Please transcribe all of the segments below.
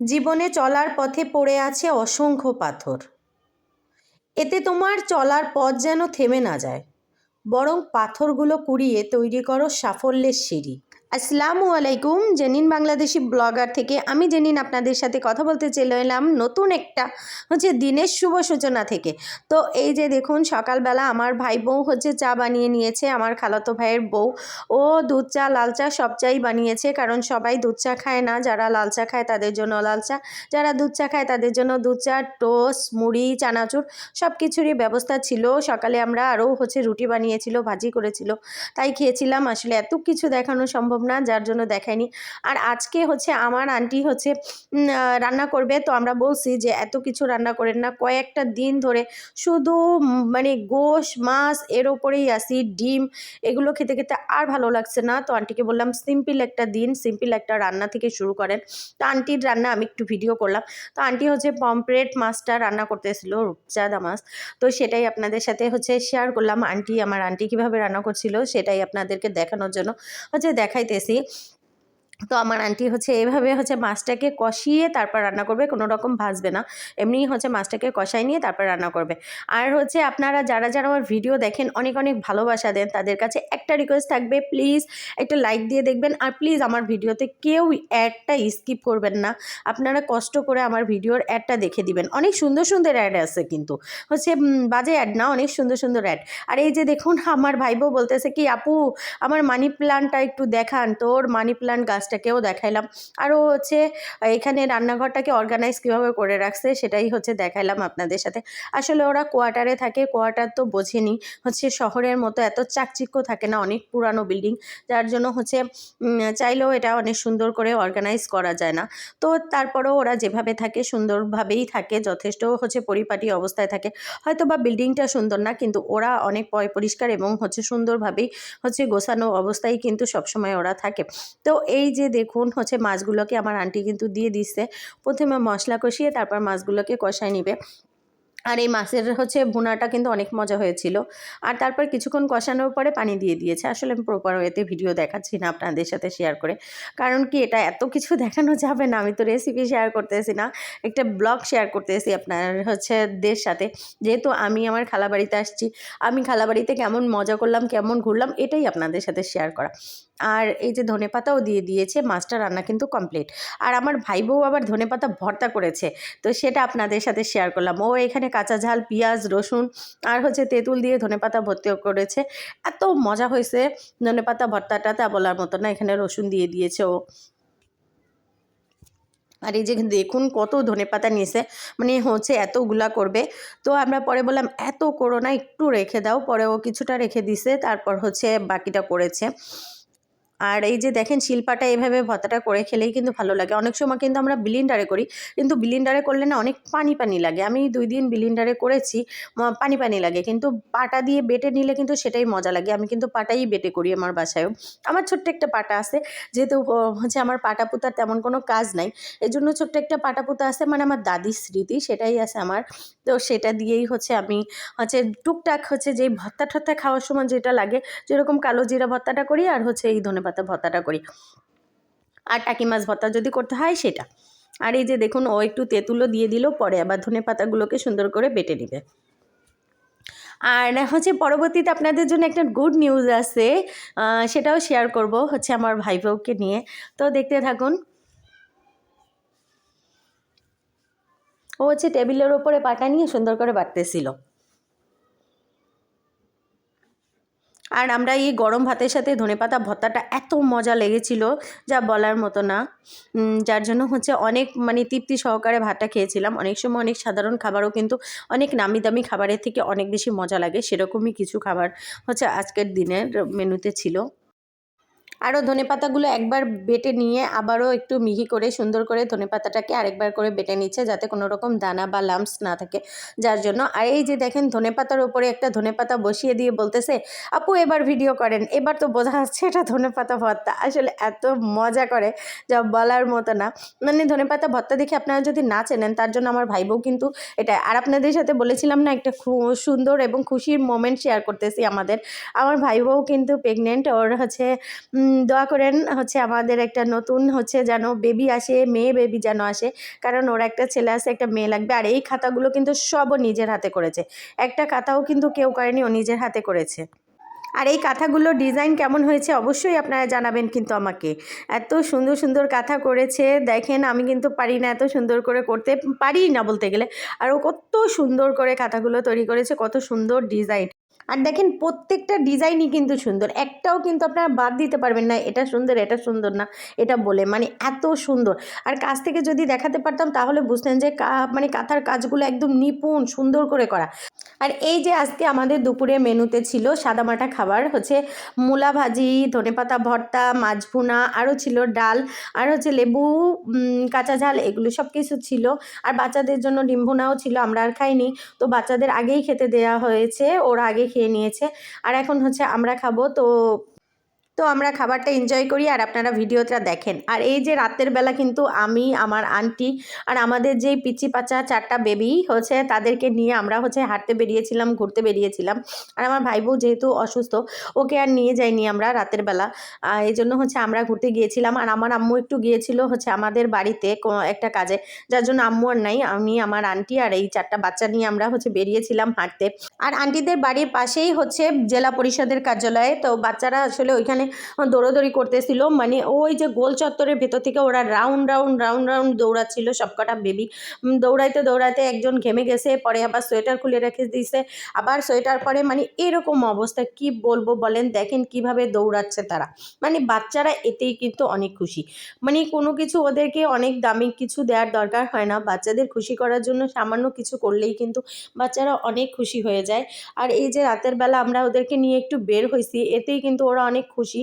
জীবনে চলার পথে পড়ে আছে অসংখ্য পাথর। এতে তোমার চলার পথ যেন থেমে না যায়, বরং পাথরগুলো কুড়িয়ে তৈরি করো সাফল্যের সিঁড়ি। আসসালামু আলাইকুম, জেনিন বাংলাদেশি ব্লগার থেকে আমি জেনিন আপনাদের সাথে কথা বলতে চলে এলাম নতুন একটা হচ্ছে দিনের শুভ সূচনা থেকে। তো এই যে দেখুন, সকালবেলা আমার ভাই বউ হচ্ছে চা বানিয়ে নিয়েছে, আমার খালাতো ভাইয়ের বউ। ও দুধ চা, লাল চা সব চাই বানিয়েছে, কারণ সবাই দুধ চা খায় না। যারা লাল চা খায় তাদের জন্য লাল চা, যারা দুধ চা খায় তাদের জন্য দুধ চা, টোস্ট, মুড়ি, চানাচুর সব কিছুরই ব্যবস্থা ছিল। সকালে আমরা আরও হচ্ছে রুটি বানিয়েছিল, ভাজি করেছিল, তাই খেয়েছিলাম। আসলে এত কিছু দেখানো সম্ভব না, যার জন্য দেখায়নি। আর আজকে হচ্ছে আমার আন্টি হচ্ছে রান্না করবে। তো আমরা বলছি যে, এত কিছু রান্না করেন না। কয়েকটা দিন ধরে শুধু মানে গোশ, মাছ, এর ওপরেই আসি ডিম, এগুলো খেতে খেতে আর ভালো লাগছে না। তো আন্টিকে বললাম, সিম্পল একটা দিন, সিম্পল একটা রান্না থেকে শুরু করেন। তো আন্টির রান্না আমি একটু ভিডিও করলাম। তো আন্টি হচ্ছে পমপ্লেট মাছটা রান্না করতেছিল, রূপচাঁদা মাছ। তো সেটাই আপনাদের সাথে হচ্ছে শেয়ার করলাম। আন্টি, আমার আন্টি কীভাবে রান্না করছিল, সেটাই আপনাদেরকে দেখানোর জন্য। হচ্ছে అయితే তো আমার আন্টি হচ্ছে এভাবে হচ্ছে মাছটাকে কষিয়ে তারপর রান্না করবে, কোনো রকম ভাজবে না। এমনি হচ্ছে মাছটাকে কষাই নিয়ে তারপর রান্না করবে। আর হচ্ছে আপনারা যারা যারা আমার ভিডিও দেখেন, অনেক অনেক ভালোবাসা দেন, তাদের কাছে একটা রিকোয়েস্ট থাকবে প্লিজ একটা লাইক দিয়ে দেখবেন। আর প্লিজ আমার ভিডিওতে কেউ একটা স্কিপ করবেন না। আপনারা কষ্ট করে আমার ভিডিওর অ্যাডটা দেখে দিবেন। অনেক সুন্দর সুন্দর অ্যাড আছে কিন্তু। হচ্ছে বাজে অ্যাড না, অনেক সুন্দর সুন্দর অ্যাড আর এই যে দেখুন, আমার ভাইবো বলতেছে কি, আপু, আমার মানি প্ল্যান্টটা একটু দেখান। তোর মানি প্ল্যান্ট গাছটাকেও দেখাইলাম। আরও হচ্ছে, এখানে রান্নাঘরটাকে অর্গানাইজ কীভাবে করে রাখছে সেটাই হচ্ছে দেখাইলাম আপনাদের সাথে। আসলে ওরা কোয়ার্টারে থাকে কোয়ার্টার তো বোঝেনি। হচ্ছে শহরের মতো এত চাকচিক্য থাকে না, অনেক পুরানো বিল্ডিং যার জন্য হচ্ছে চাইলেও এটা অনেক সুন্দর করে অর্গানাইজ করা যায় না। তো তারপরেও ওরা যেভাবে থাকে, সুন্দরভাবেই থাকে, যথেষ্ট হচ্ছে পরিপাটি অবস্থায় থাকে। হয়তো বা বিল্ডিংটা সুন্দর না, কিন্তু ওরা অনেক পয় পরিষ্কার এবং হচ্ছে সুন্দরভাবেই হচ্ছে গোছানো অবস্থায় কিন্তু সবসময় ওরা থাকে। তো এই যে দেখুন হচ্ছে মাছগুলোকে আমার আন্টি কিন্তু দিয়ে দিচ্ছে। প্রথমে মশলা কষিয়ে তারপর মাছগুলোকে কষায় নিবে। আর এই মাছের হচ্ছে ভুনাটা কিন্তু অনেক মজা হয়েছিল। আর তারপর কিছুক্ষণ কষানোর পরে পানি দিয়ে দিয়েছে। আসলে আমি প্রপার ওয়েতে ভিডিও দেখাচ্ছি না আপনাদের সাথে শেয়ার করে। কারণ কি এটা এত কিছু দেখানো যাবে না। আমি তো রেসিপি শেয়ার করতেছি না। একটা ব্লগ শেয়ার করতেছি আপনার হচ্ছে দের সাথে। যেহেতু আমি আমার খালাবাড়িতে আসছি, আমি খালাবাড়িতে কেমন মজা করলাম, কেমন ঘুরলাম, এটাই আপনাদের সাথে শেয়ার করা। আর এই যে ধনেপাতাও দিয়ে দিয়েছে, মাছটা রান্না কিন্তু কমপ্লিট আর আমার ভাই বউ আবার ধনেপাতা ভর্তা করেছে। তো সেটা আপনাদের সাথে শেয়ার করলাম। ও এখানে কাঁচা ঝাল, পেঁয়াজ, রসুন আর হচ্ছে তেঁতুল দিয়ে ধনেপাতা ভর্তি করেছে। এত মজা হয়েছে ধনেপাতা ভর্তাটা তা বলার মতো না, এখানে রসুন দিয়ে দিয়েছে ও। আর এই যে দেখুন কত ধনেপাতা নিয়েছে মানে হচ্ছে এতগুলা করবে। তো আমরা পরে বললাম, এত করো না, একটু রেখে দাও। পরে ও কিছুটা রেখে দিছে, তারপর হচ্ছে বাকিটা করেছে। আর এই যে দেখেন শিল্পাটা এভাবে ভর্তাটা করে খেলেই কিন্তু ভালো লাগে। অনেক সময় কিন্তু আমরা বিলিন্ডারে করি, কিন্তু বিলিন্ডারে করলে না অনেক পানি পানি লাগে। আমি দুই দিন বিলিন্ডারে করেছি পানি পানি লাগে, কিন্তু পাটা দিয়ে বেটে নিলে কিন্তু সেটাই মজা লাগে। আমি কিন্তু পাটাই বেটে করি আমার বাসায়ও। আমার ছোট্ট একটা পাটা আছে, যেহেতু হচ্ছে আমার পাটা পুতার তেমন কোনো কাজ নাই এই জন্য ছোট্ট একটা পাটা পুতা আছে মানে আমার দাদির স্মৃতি, সেটাই আছে আমার। তো সেটা দিয়েই হচ্ছে আমি হচ্ছে টুকটাক হচ্ছে যেই ভর্তা ঠত্তা খাওয়ার সময় যেটা লাগে যেরকম কালো জিরা ভর্তাটা করি আর হচ্ছে এই ধনেপাতা ভর্তাটা করি। আর টাকি মাছ ভর্তা যদি করতে হয় সেটা। আর এই যে দেখুন ও একটু তেঁতুলও দিয়ে দিল, পরে আবার ধনে পাতাগুলোকে সুন্দর করে বেটে নেবে। আর হচ্ছে পরবর্তীতে আপনাদের জন্য একটা গুড নিউজ আছে সেটাও শেয়ার করব হচ্ছে আমার ভাই বউকে নিয়ে। তো দেখতে থাকুন। ও হচ্ছে টেবিলের ওপরে পাটা নিয়ে সুন্দর করে বাটতেছিল। আর আমরা এই গরম ভাতের সাথে ধনেপাতা ভর্তাটা এত মজা লেগেছিল, যা বলার মতো না। যার জন্য হচ্ছে অনেক মানে তৃপ্তি সহকারে ভাতটা খেয়েছিলাম। অনেক সময় অনেক সাধারণ খাবারও কিন্তু অনেক নামি দামি খাবারের থেকে অনেক বেশি মজা লাগে, সেরকমই কিছু খাবার হচ্ছে আজকের দিনের মেনুতে ছিল। আরও ধনেপাতাগুলো একবার বেটে নিয়ে আবারও একটু মিহি করে সুন্দর করে ধনেপাতাটাকে আরেকবার করে বেটে নিচ্ছে যাতে কোনো রকম দানা বা লাম্পস না থাকে। যার জন্য, আর এই যে দেখেন ধনেপাতার ওপরে একটা ধনেপাতা বসিয়ে দিয়ে বলতেছে, আপু এবার ভিডিও করেন, এবার তো বোঝা যাচ্ছে এটা ধনেপাতা ভর্তা। আসলে এত মজা করে, যা বলার মতো না। মানে ধনেপাতা ভর্তা দেখে আপনারা যদি না চেনেন, তার জন্য আমার ভাইবউ কিন্তু এটা, আর আপনাদের সাথে বলেছিলাম না, একটা সুন্দর এবং খুশির মোমেন্ট শেয়ার করতেছি আমাদের। আমার ভাইবও কিন্তু প্রেগনেন্ট ওর হচ্ছে দোয়া করেন, হচ্ছে আমাদের একটা নতুন হচ্ছে যেন বেবি আসে, মেয়ে বেবি যেন আসে। কারণ ওর একটা ছেলে আছে, একটা মেয়ে লাগবে। আর এই খাতাগুলো কিন্তু সবও নিজের হাতে করেছে। একটা খাতাও কিন্তু কেউ করেনি, ও নিজের হাতে করেছে। আর এই কাঁথাগুলোর ডিজাইন কেমন হয়েছে অবশ্যই আপনারা জানাবেন কিন্তু আমাকে। এত সুন্দর সুন্দর কাঁথা করেছে। দেখেন, আমি কিন্তু পারি না এত সুন্দর করে করতে, পারি না বলতে গেলে। আর ও কত সুন্দর করে কাঁথাগুলো তৈরি করেছে, কত সুন্দর ডিজাইন আর দেখেন প্রত্যেকটা ডিজাইনই কিন্তু সুন্দর। একটাও কিন্তু আপনারা বাদ দিতে পারবেন না, এটা সুন্দর এটা সুন্দর না, এটা বলে মানে এত সুন্দর। আর কাছ থেকে যদি দেখাতে পারতাম তাহলে বুঝতেন যে মানে কাঁথার কাজগুলো একদম নিপুণ, সুন্দর করে করা। আর এই যে আজকে আমাদের দুপুরে মেনুতে ছিল সাদামাটা খাবার, হচ্ছে মূলা ভাজি, ধনেপাতা ভর্তা মাছ ভুনা আরও ছিল ডাল, আর হচ্ছে লেবু কাঁচা ঝাল, এগুলো সব কিছু ছিল। আর বাচ্চাদের জন্য ডিম ভুনাও ছিল, আমরা আর খাইনি। তো বাচ্চাদের আগেই খেতে দেওয়া হয়েছে, ওরা আগে খেয়ে নিয়েছে। আর এখন হচ্ছে আমরা খাব তো তো আমরা খাবারটা এনজয় করি আর আপনারা ভিডিওটা দেখেন। আর এই যে রাতের বেলা কিন্তু আমি, আমার আন্টি আর আমাদের যেই পিচি পাচা চারটা বেবি হচ্ছে, তাদেরকে নিয়ে আমরা হচ্ছে হাঁটতে বেরিয়েছিলাম, ঘুরতে বেরিয়েছিলাম। আর আমার ভাই বউ যেহেতু অসুস্থ, ওকে আর নিয়ে যাইনি আমরা রাতের বেলা। এই জন্য হচ্ছে আমরা ঘুরতে গিয়েছিলাম। আর আমার আম্মু একটু গিয়েছিল হচ্ছে আমাদের বাড়িতে একটা কাজে। যার জন্য আম্মু আর নাই, আমি, আমার আন্টি আর এই চারটা বাচ্চা নিয়ে আমরা হচ্ছে বেরিয়েছিলাম হাঁটতে। আর আন্টিদের বাড়ির পাশেই হচ্ছে জেলা পরিষদের কার্যালয়ে, তো বাচ্চারা আসলে ওইখানে দৌড়াদৌড়ি করতেছিল। মানে ওই যে গোল চত্বরের ভেতর থেকে ওরা রাউন্ড রাউন্ড রাউন্ড রাউন্ড দৌড়াচ্ছিল সবকটা বেবি। দৌড়াইতে দৌড়াইতে একজন ঘেমে গেছে, পরে আবার সোয়েটার খুলে রেখে দিয়েছে আবার সোয়েটার পরে মানে এরকম অবস্থা, কি বলব বলেন? দেখেন কীভাবে দৌড়াচ্ছে তারা। মানে বাচ্চারা এতেই কিন্তু অনেক খুশি। মানে কোনো কিছু ওদেরকে অনেক দামি কিছু দেওয়ার দরকার হয় না। বাচ্চাদের খুশি করার জন্য সামান্য কিছু করলেই কিন্তু বাচ্চারা অনেক খুশি হয়ে যায়। আর এই যে রাতের বেলা আমরা ওদেরকে নিয়ে একটু বের হয়েছি এতেই কিন্তু ওরা অনেক খুশি।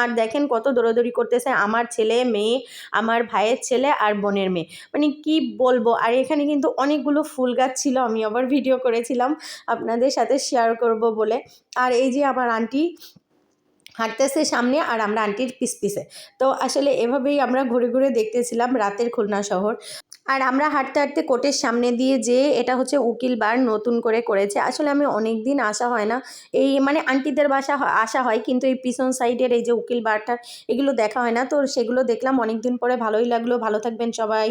আর দেখেন কত দৌড়াদৌড়ি করতেছে আমার ছেলে, মেয়ে, আমার ভাইয়ের ছেলে আর বোনের মেয়ে। মানে কি বলব? আর এখানে কিন্তু অনেকগুলো ফুল গাছ ছিল, আমি আবার ভিডিও করেছিলাম আপনাদের সাথে শেয়ার করব বলে। আর এই যে আমার আন্টি হাঁটতেছে সামনে আর আমরা আন্টির পিস পিসে। তো আসলে এভাবেই আমরা ঘুরে ঘুরে দেখতেছিলাম রাতের খুলনা শহর। আর আমরা হাঁটতে হাঁটতে কোর্টের সামনে দিয়ে যে এটা হচ্ছে উকিল বার নতুন করে করেছে। আসলে আমি অনেক দিন আসা হয় না। এই মানে আন্টিদের বাসা আসা হয়, কিন্তু এই পিছন সাইডের এই যে উকিল বারটা, এগুলো দেখা হয় না। তো সেগুলো দেখলাম অনেক দিন পরে ভালোই লাগল। ভালো থাকবেন সবাই।